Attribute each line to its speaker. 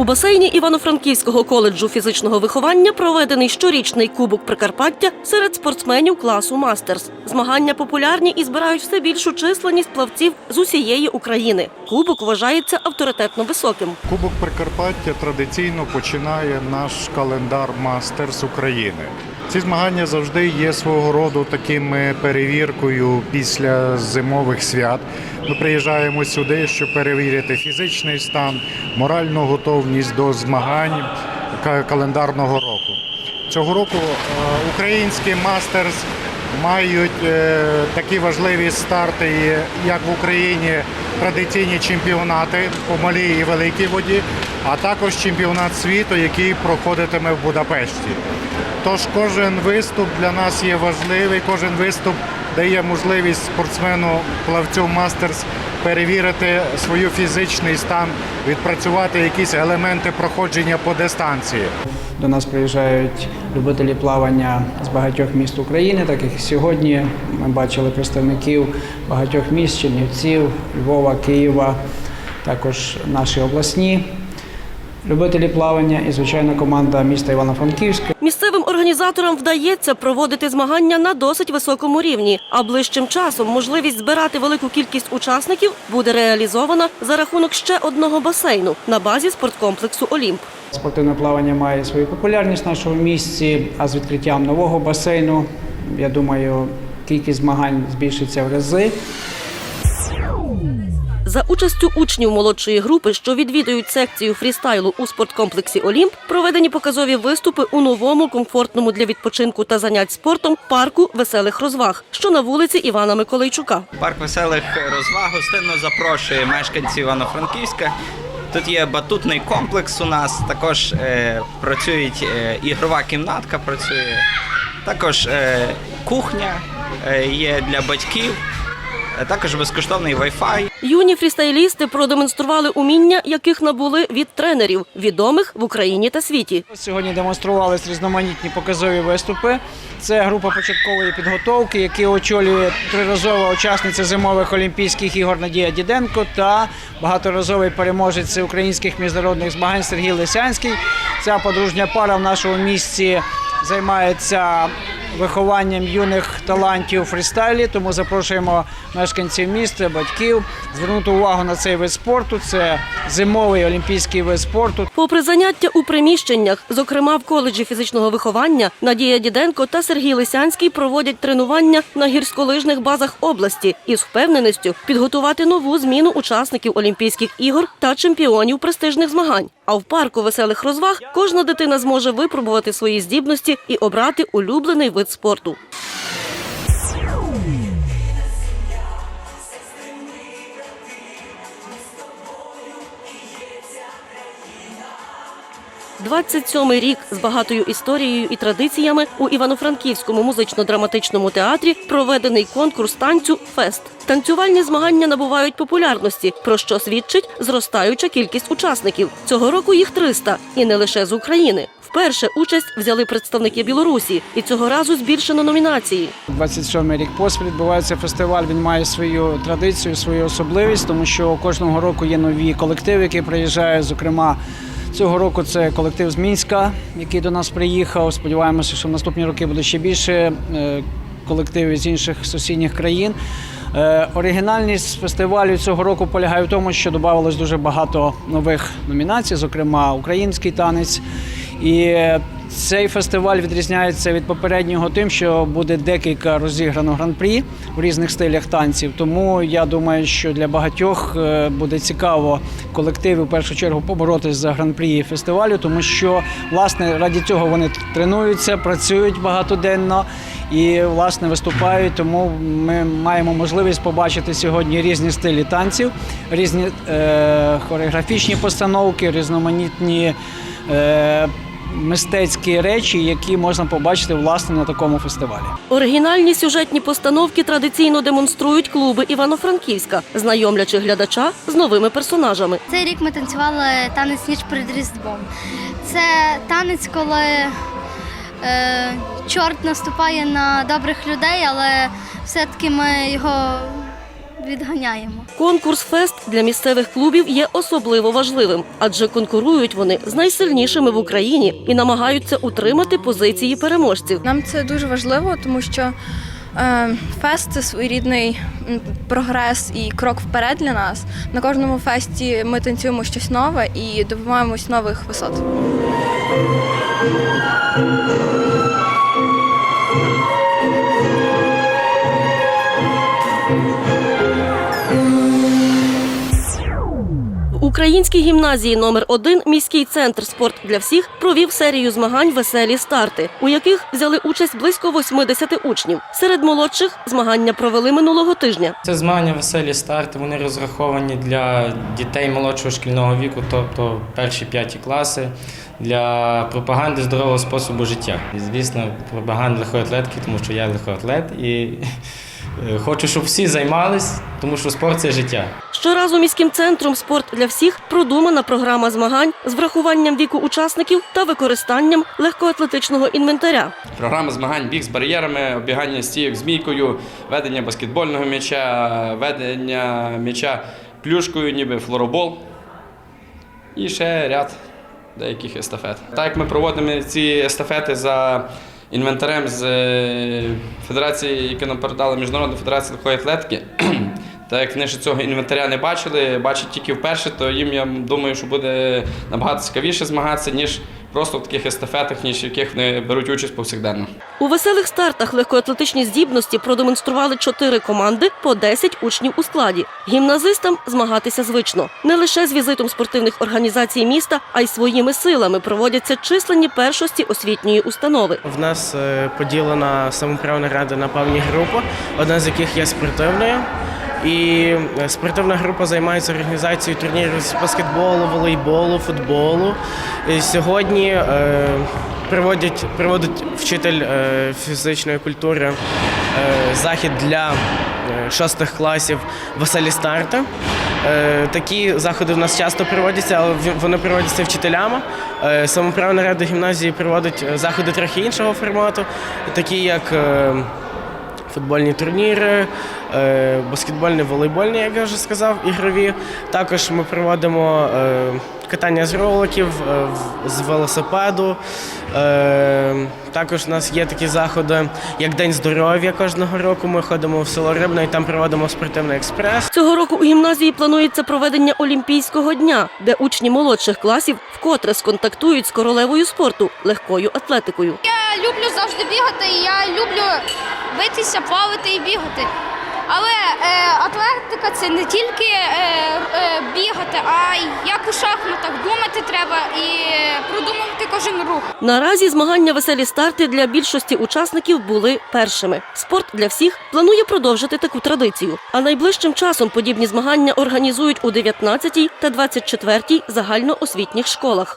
Speaker 1: У басейні Івано-Франківського коледжу фізичного виховання проведений щорічний кубок Прикарпаття серед спортсменів класу Мастерс. Змагання популярні і збирають все більшу численність плавців з усієї України. Кубок вважається авторитетно високим.
Speaker 2: Кубок Прикарпаття традиційно починає наш календар Мастерс України. Ці змагання завжди є свого роду таким е, перевіркою після зимових свят. Ми приїжджаємо сюди, щоб перевірити фізичний стан, моральну готовність до змагань календарного року. Цього року е, українські мастерс мають е, такі важливі старти, як в Україні традиційні чемпіонати по малій і великій воді, а також чемпіонат світу, який проходитиме в Будапешті. Тож кожен виступ для нас є важливий, кожен виступ дає можливість спортсмену плавцю мастерс перевірити свій фізичний стан, відпрацювати якісь елементи проходження по дистанції.
Speaker 3: До нас приїжджають любителі плавання з багатьох міст України, так як сьогодні ми бачили представників багатьох міст Чернівців, Львова, Києва, також наші обласні любителі плавання і, звичайно, команда міста Івано-Франківська.
Speaker 1: Місцевим організаторам вдається проводити змагання на досить високому рівні, а ближчим часом можливість збирати велику кількість учасників буде реалізована за рахунок ще одного басейну на базі спорткомплексу Олімп.
Speaker 3: Спортивне плавання має свою популярність в нашому місті, а з відкриттям нового басейну, я думаю, кількість змагань збільшиться в рази.
Speaker 1: За участю учнів молодшої групи, що відвідують секцію фрістайлу у спорткомплексі Олімп, проведені показові виступи у новому комфортному для відпочинку та занять спортом парку веселих розваг, що на вулиці Івана Миколайчука.
Speaker 4: Парк веселих розваг гостинно запрошує мешканців Івано-Франківська. Тут є батутний комплекс у нас, також е, працюють е, ігрова кімнатка, працює, також е, кухня е, є для батьків, також безкоштовний Wi-Fi.
Speaker 1: Юні фрістайлісти продемонстрували уміння, яких набули від тренерів, відомих в Україні та світі.
Speaker 3: Сьогодні демонструвались різноманітні показові виступи. Це група початкової підготовки, які очолює триразова учасниця зимових Олімпійських ігор Надія Діденко та багаторазовий переможець українських міжнародних змагань Сергій Лисянський. Ця подружня пара в нашому місті займається вихованням юних талантів фрістайлі. Тому запрошуємо мешканців міста, батьків звернути увагу на цей вид спорту. Це зимовий олімпійський вид спорту.
Speaker 1: Попри заняття у приміщеннях, зокрема в коледжі фізичного виховання, Надія Діденко та Сергій Лисянський проводять тренування на гірськолижних базах області із впевненістю підготувати нову зміну учасників Олімпійських ігор та чемпіонів престижних змагань. А в парку веселих розваг кожна дитина зможе випробувати свої здібності і обрати улюблений вид спорту. Двадцять сьомий рік з багатою історією і традиціями у Івано-Франківському музично-драматичному театрі проведений конкурс танцю Фест. Танцювальні змагання набувають популярності, про що свідчить зростаюча кількість учасників. Цього року їх 300, і не лише з України. Вперше участь взяли представники Білорусі, і цього разу збільшено номінації.
Speaker 3: 27 рік поспіль відбувається фестиваль. Він має свою традицію, свою особливість, тому що кожного року є нові колективи, які приїжджають. Зокрема, цього року це колектив з Мінська, який до нас приїхав. Сподіваємося, що в наступні роки буде ще більше е, колективів з інших сусідніх країн. Е, Оригінальність фестивалю цього року полягає в тому, що додавалось дуже багато нових номінацій, зокрема український танець. І цей фестиваль відрізняється від попереднього тим, що буде декілька розіграно гран-прі в різних стилях танців. Тому я думаю, що для багатьох е, буде цікаво колективі в першу чергу поборотись за гран-прі фестивалю, тому що власне раді цього вони тренуються, працюють багатоденно і власне виступають. Тому ми маємо можливість побачити сьогодні різні стилі танців, різні е, хореографічні постановки, різноманітні. Е, Мистецькі речі, які можна побачити власне на такому фестивалі.
Speaker 1: Оригінальні сюжетні постановки традиційно демонструють клуби Івано-Франківська, знайомлячи глядача з новими персонажами.
Speaker 5: Цей рік ми танцювали танець ніч перед Різдвом. Це танець, коли е, чорт наступає на добрих людей, але все-таки ми його відганяємо.
Speaker 1: Конкурс фест для місцевих клубів є особливо важливим, адже конкурують вони з найсильнішими в Україні і намагаються утримати позиції переможців.
Speaker 6: Нам це дуже важливо, тому що е, фест це своєрідний прогрес і крок вперед для нас. На кожному фесті ми танцюємо щось нове і добиваємось нових висот.
Speaker 1: В українській гімназії номер 1 міський центр спорт для всіх провів серію змагань Веселі старти, у яких взяли участь близько 80 учнів. Серед молодших змагання провели минулого тижня.
Speaker 7: Це змагання веселі старти. Вони розраховані для дітей молодшого шкільного віку, тобто перші п'яті класи, для пропаганди здорового способу життя. І, звісно, пропаганди легкоатлетики, тому що я легкоатлет і е, хочу, щоб всі займались, тому що спорт це життя.
Speaker 1: Щоразу міським центром спорт для всіх продумана програма змагань з врахуванням віку учасників та використанням легкоатлетичного інвентаря.
Speaker 8: Програма змагань біг з бар'єрами, оббігання стійок з мійкою, ведення баскетбольного м'яча, ведення м'яча плюшкою, ніби флоробол. І ще ряд деяких естафет. Так як ми проводимо ці естафети за інвентарем з е, федерації, яку нам передала Міжнародна федерація легкої атлетики. Так як вони ще цього інвентаря не бачили, бачать тільки вперше, то їм я думаю, що буде набагато цікавіше змагатися, ніж просто в таких естафетах, ніж в яких вони беруть участь повсякденно.
Speaker 1: У веселих стартах легкоатлетичні здібності продемонстрували чотири команди по 10 учнів у складі. Гімназистам змагатися звично не лише з візитом спортивних організацій міста, а й своїми силами проводяться численні першості освітньої установи.
Speaker 9: В нас е, поділена самоправна рада на певні групи, одна з яких є спортивною. І е, спортивна група займається організацією турнірів з баскетболу, волейболу, футболу. І сьогодні е, проводять, проводить вчитель е, фізичної культури е, захід для е, шостих класів веселі старти. Е, Такі заходи в нас часто проводяться, але вони проводяться вчителями. Е, Самоправна рада гімназії проводить е, заходи трохи іншого формату, такі як е, футбольні турніри, е, баскетбольні, волейбольні, як я вже сказав, ігрові. Також ми проводимо е, катання з роликів, е, в- з велосипеду. Також у нас є такі заходи, як День здоров'я кожного року. Ми ходимо в село Рибне і там проводимо спортивний експрес.
Speaker 1: Цього року у гімназії планується проведення Олімпійського дня, де учні молодших класів вкотре сконтактують з королевою спорту легкою атлетикою.
Speaker 10: Я люблю завжди бігати, і я люблю битися, плавати і бігати. Але е, атлетика це не тільки е, е, бігати, а як у шахматах думати треба і продумувати кожен рух.
Speaker 1: Наразі змагання веселі старти для більшості учасників були першими. Спорт для всіх планує продовжити таку традицію. А найближчим часом подібні змагання організують у 19 та 24 загальноосвітніх школах.